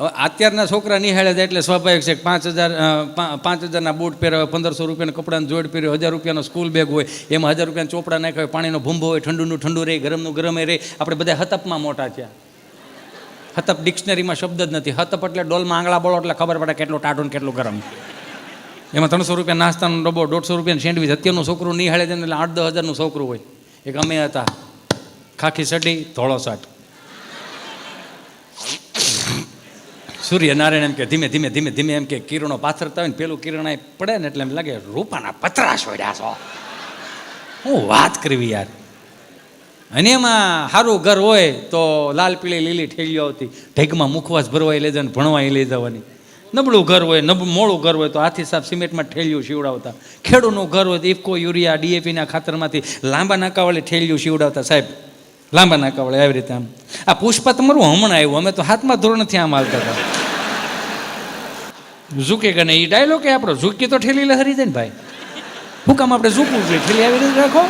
હવે અત્યારના છોકરા નિહાળે જાય એટલે સ્વાભાવિક છે પાંચ હજાર પાંચ હજારના બૂટ પહેરાવે, પંદરસો રૂપિયાના કપડાનું જોડ પહેર્યો, હજાર રૂપિયાનો સ્કૂલ બેગ હોય, એમાં હજાર રૂપિયાનો ચોપડા નાખ્યા હોય, પાણીનો ભૂંભો હોય, ઠંડુનું ઠંડુ રહે ગરમનું ગરમે રહે આપણે બધા હતપમાં મોટા થયા. હતપ ડિક્શનરીમાં શબ્દ જ નથી. હતપ એટલે ડોલમાં આંગળા બોલો એટલે ખબર પડે કેટલું ટાઢું કેટલું ગરમ. એમાં ત્રણસો રૂપિયા નાસ્તાનો ડબ્બો, દોઢસો રૂપિયાની સેન્ડવિચ. અત્યારનું છોકરું નિહાળે છે એટલે આઠ દસ હજારનું છોકરું હોય. એક અમે હતા. ખાખી સડી ધોળો શર્ટ સૂર્યનારાયણ એમ કે ધીમે ધીમે ધીમે ધીમે એમ કે કિરણો પાથરતા હોય ને પેલું કિરણ અહીં પડે ને એટલે એમ લાગે, રૂપાના પતરા છોડ્યા છો. હું વાત કરવી યાર. અને એમાં સારું ઘર હોય તો લાલ, પીળી, લીલી ઠેલીઓ આવતી. ઢેકમાં મુખવાસ ભરવાય લઈ જવાની ભણવાય લઈ જવાની. નબળું ઘર હોય, નબ, મોડું ઘર હોય તો હાથી સાફ સિમેન્ટમાં ઠેલિયું સીવડાવતા ખેડૂતનું ઘર હોય તો ઇફકો યુરિયા, ડીએપીના ખાતરમાંથી લાંબા નાકાવાળી ઠેલિયું સીવડાવતા સાહેબ, લાંબા નાકાવાળી, આવી રીતે આમ. આ પુષ્પા તમારું હમણાં આવ્યું. અમે તો હાથમાં ધોરણથી આમ હાલતા હતા. ઝૂકે કે નહીં? એ ડાયલોગ આપણો. ઝૂકી તો ઠેલી લહરી જાય ને ભાઈ. હું કામ આપણે ઝૂકવું જોઈએ. ઠેલી આવી રીતે રાખો.